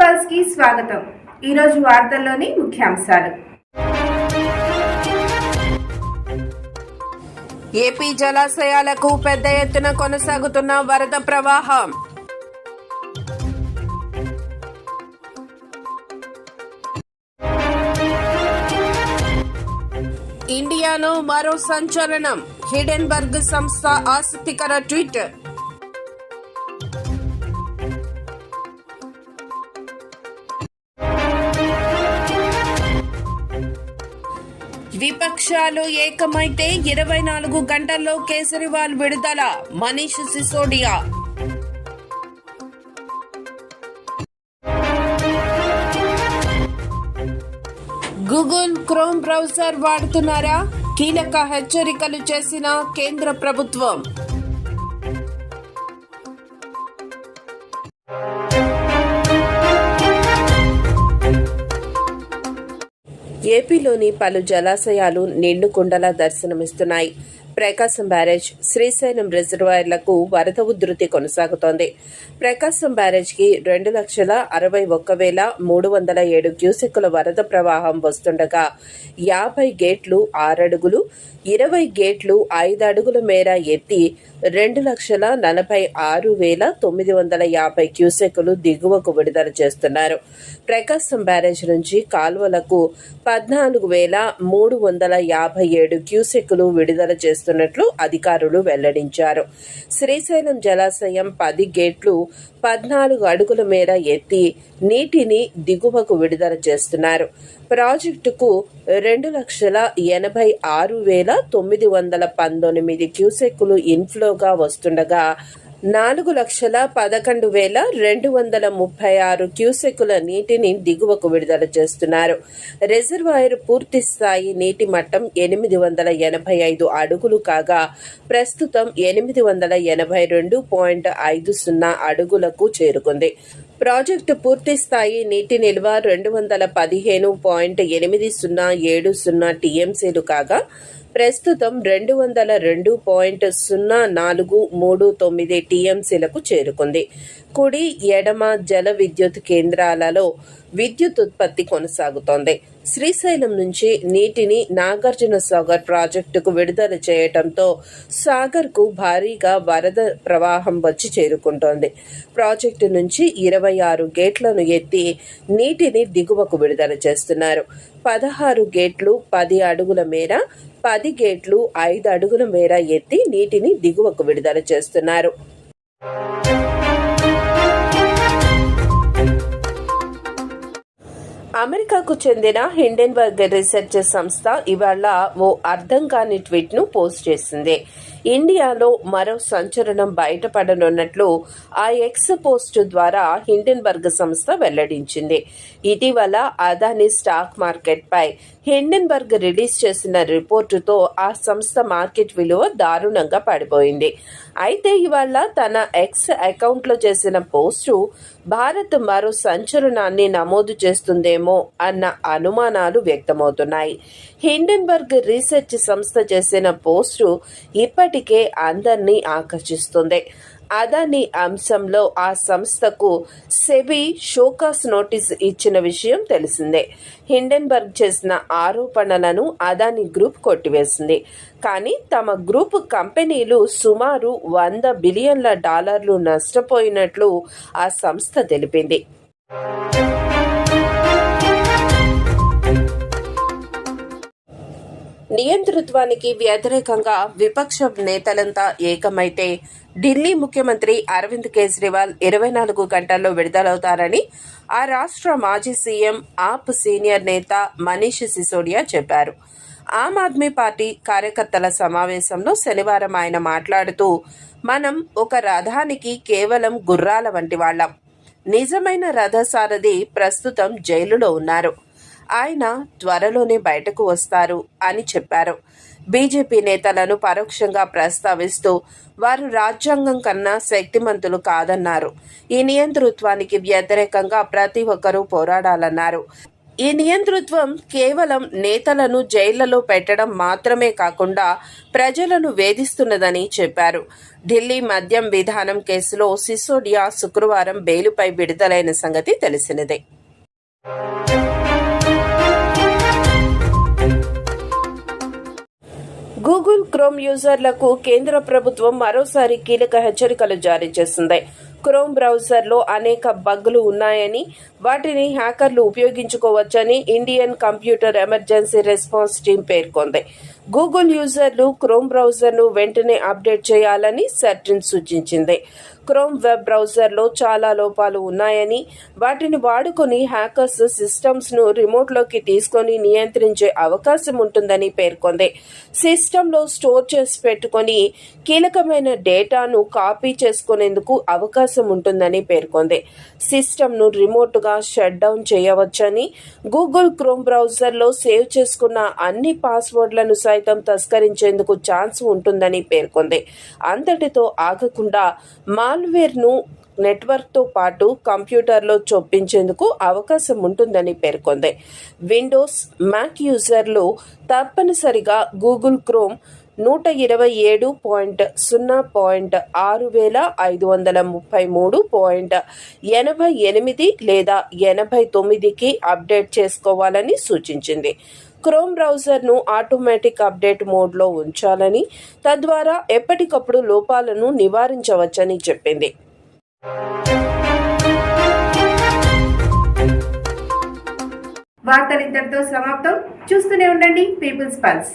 పల్స్కి స్వాగతం. ఈరోజు వార్తల్లోని ముఖ్యాంశాలు. ఏపీ జలాశయాలకు పెద్ద ఎత్తున కొనసాగుతున్న వరద ప్రవాహం. ఇండియాలో మరో సంచలనం. హిడెన్బర్గ్ సంస్థ ఆసక్తికర ట్వీట్. విపక్షాలు ఏకమైతే ఇరవై నాలుగు గంటల్లో కేసరివాల్ విడుదల. Manish Sisodia. Google Chrome browser వాడుతున్నారా? కీలక హెచ్చరికలు చేసిన కేంద్ర ప్రభుత్వం. ఏపీలోని పలు జలాశయాలు నిండు కుండలా దర్శనమిస్తున్నాయి. ప్రకాశం బ్యారేజ్ శ్రీశైలం రిజర్వాయర్లకు వరద ఉధృతి కొనసాగుతోంది. ప్రకాశం బ్యారేజ్కి రెండు లక్షల అరవై ఒక్క వేల మూడు వందల ఏడు క్యూసెక్కుల వరద ప్రవాహం వస్తుండగా యాభై గేట్లు ఆరడుగులు ఇరవై గేట్లు ఐదు అడుగుల మేర ఎత్తి రెండు లక్షల నలభై ఆరు వేల తొమ్మిది వందల యాభై క్యూసెక్కులు దిగువకు విడుదల చేస్తున్నారు. ప్రకాశం బ్యారేజ్ నుంచి కాల్వలకు పద్నాలుగు వేల మూడు వందల యాభై ఏడు క్యూసెక్కులు విడుదల చేస్తున్నట్లు అధికారులు వెల్లడించారు. శ్రీశైలం జలాశయం పది గేట్లు పద్నాలుగు అడుగుల మేర ఎత్తి నీటిని దిగువకు విడుదల చేస్తున్నారు. ప్రాజెక్టుకు రెండు లక్షల ఎనభై ఆరు వేల తొమ్మిది వందల పంతొమ్మిది క్యూసెక్కులు ఇన్ఫ్లోగా వస్తుండగా నాలుగు లక్షల పదకొండు వేల రెండు వందల ముప్పై ఆరు క్యూసెక్కుల నీటిని దిగువకు విడుదల చేస్తున్నారు. రిజర్వాయర్ పూర్తి స్థాయి నీటి మట్టం ఎనిమిది వందల ఎనభై ఐదు అడుగులు కాగా ప్రస్తుతం ఎనిమిది వందల ఎనభై రెండు పాయింట్ ఐదు సున్నా అడుగులకు చేరుకుంది. ప్రాజెక్టు పూర్తి స్థాయి నీటి నిల్వ రెండు వందల పదిహేను పాయింట్ ఎనిమిది సున్నా ఏడు సున్నా టీఎంసీలు కాగా ప్రస్తుతం రెండు వందల రెండు పాయింట్ సున్నా నాలుగు మూడు తొమ్మిది టీఎంసీలకు చేరుకుంది. కుడి ఎడమ జల విద్యుత్ కేంద్రాలలో విద్యుత్ ఉత్పత్తి కొనసాగుతోంది. శ్రీశైలం నుంచి నీటిని నాగార్జున సాగర్ ప్రాజెక్టుకు విడుదల చేయటంతో సాగర్కు భారీగా వరద ప్రవాహం వచ్చి చేరుకుంటోంది. ప్రాజెక్టు నుంచి ఇరవై ఆరు గేట్లను ఎత్తి నీటిని దిగువకు విడుదల చేస్తున్నారు. పదహారు గేట్లు పది అడుగుల మేర పది గేట్లు ఐదు అడుగుల మేర ఎత్తి నీటిని దిగువకు విడుదల చేస్తున్నారు. అమెరికాకు చెందిన హిండెన్బర్గ్ రీసెర్చ్ సంస్థ ఇవాళ ఓ అర్థం కాని ట్వీట్ను పోస్ట్ చేసింది. ఇండియాలో మరో సంచలనం బయటపడనున్నట్లు ఆ ఎక్స్ పోస్ట్ ద్వారా హిండెన్బర్గ్ సంస్థ వెల్లడించింది. ఇటీవల అదాని స్టాక్ మార్కెట్ పై హిండెన్బర్గ్ రిలీజ్ చేసిన రిపోర్టుతో ఆ సంస్థ మార్కెట్ విలువ దారుణంగా పడిపోయింది. అయితే ఇవాళ తన ఎక్స్ అకౌంట్లో చేసిన పోస్టు భారత్ మరో సంచలనాన్ని నమోదు చేస్తుందేమో అన్న అనుమానాలు వ్యక్తమవుతున్నాయి. హిండెన్బర్గ్ రీసెర్చ్ సంస్థ చేసిన పోస్టు ఇప్పటికే అందరినీ ఆకర్షిస్తుంది. అదాని అంశంలో ఆ సంస్థకు సెబీ షోకాస్ నోటీస్ ఇచ్చిన విషయం తెలిసిందే. హిండెన్బర్గ్ చేసిన ఆరోపణలను అదాని గ్రూప్ కొట్టివేసింది. కానీ తమ గ్రూప్ కంపెనీలు సుమారు వంద బిలియన్ల డాలర్లు నష్టపోయినట్లు ఆ సంస్థ తెలిపింది. నియంతృత్వానికి వ్యతిరేకంగా విపక్ష నేతలంతా ఏకమైతే ఢిల్లీ ముఖ్యమంత్రి అరవింద్ కేజ్రీవాల్ ఇరవై నాలుగు గంటల్లో విడుదలవుతారని ఆ రాష్ట్ర మాజీ సీఎం ఆప్ సీనియర్ నేత మనీష్ సిసోడియా చెప్పారు. ఆమ్ ఆద్మీ పార్టీ కార్యకర్తల సమావేశంలో శనివారం ఆయన మాట్లాడుతూ మనం ఒక రథానికి కేవలం గుర్రాల వంటి వాళ్ళం. నిజమైన రథసారథి ప్రస్తుతం జైలులో ఉన్నారు. ఆయన త్వరలోనే బయటకు వస్తారు అని చెప్పారు. బీజేపీ నేతలను పరోక్షంగా ప్రస్తావిస్తూ వారు రాజ్యాంగం కన్నా శక్తిమంతులు కాదన్నారు. ఈ నియంతృత్వానికి వ్యతిరేకంగా ప్రతి ఒక్కరూ పోరాడాలన్నారు. ఈ నియంతృత్వం కేవలం నేతలను జైళ్ళలో పెట్టడం మాత్రమే కాకుండా ప్రజలను వేధిస్తున్నదని చెప్పారు. ఢిల్లీ మద్యం విధానం కేసులో సిసోడియా శుక్రవారం బెయిలుపై విడుదలైన సంగతి తెలిసినదే. గూగుల్ క్రోమ్ యూజర్లకు కేంద్ర ప్రభుత్వం మరోసారి కీలక హెచ్చరికలు జారీ చేసింది. క్రోమ్ బ్రౌజర్లో అనేక బగ్లు ఉన్నాయని వాటిని హ్యాకర్లు ఉపయోగించుకోవచ్చని Indian computer emergency response team పేర్కొంది. గూగుల్ యూజర్లు క్రోమ్ బ్రౌజర్ను వెంటనే అప్డేట్ చేయాలని సర్టిన్ సూచించింది. క్రోమ్ వెబ్ బ్రౌజర్లో చాలా లోపాలు ఉన్నాయని వాటిని వాడుకొని హ్యాకర్స్ సిస్టమ్స్ను రిమోట్లోకి తీసుకొని నియంత్రించే అవకాశం ఉంటుందని పేర్కొంది. సిస్టంలో స్టోర్ చేసి పెట్టుకొని కీలకమైన డేటాను కాపీ చేసుకునేందుకు అవకాశం ఉంటుందని పేర్కొంది. సిస్టమ్ను రిమోట్గా షట్ డౌన్ చేయవచ్చని గూగుల్ క్రోమ్ బ్రౌజర్లో సేవ్ చేసుకున్న అన్ని పాస్వర్డ్లను సైతం తస్కరించేందుకు ఛాన్స్ ఉంటుందని పేర్కొంది. అంతటితో ఆగకుండా మాల్వేర్ను నెట్వర్క్తో పాటు కంప్యూటర్లో చొప్పించేందుకు అవకాశం ఉంటుందని పేర్కొంది. విండోస్ మ్యాక్ యూజర్లు తప్పనిసరిగా గూగుల్ క్రోమ్ నూట ఇరవై ఏడు పాయింట్ సున్నా పాయింట్ ఆరు వేల ఐదు వందల ముప్పై మూడు పాయింట్ ఎనభై ఎనిమిది లేదా ఎనభై తొమ్మిదికి అప్డేట్ చేసుకోవాలని సూచించింది. క్రోమ్ బ్రౌజర్ను ఆటోమేటిక్ అప్డేట్ మోడ్లో ఉంచాలని తద్వారా ఎప్పటికప్పుడు లోపాలను నివారించవచ్చని చెప్పింది. వార్తలు ఇంతటితో సమాప్తం. చూస్తూనే ఉండండి పీపుల్స్ పల్స్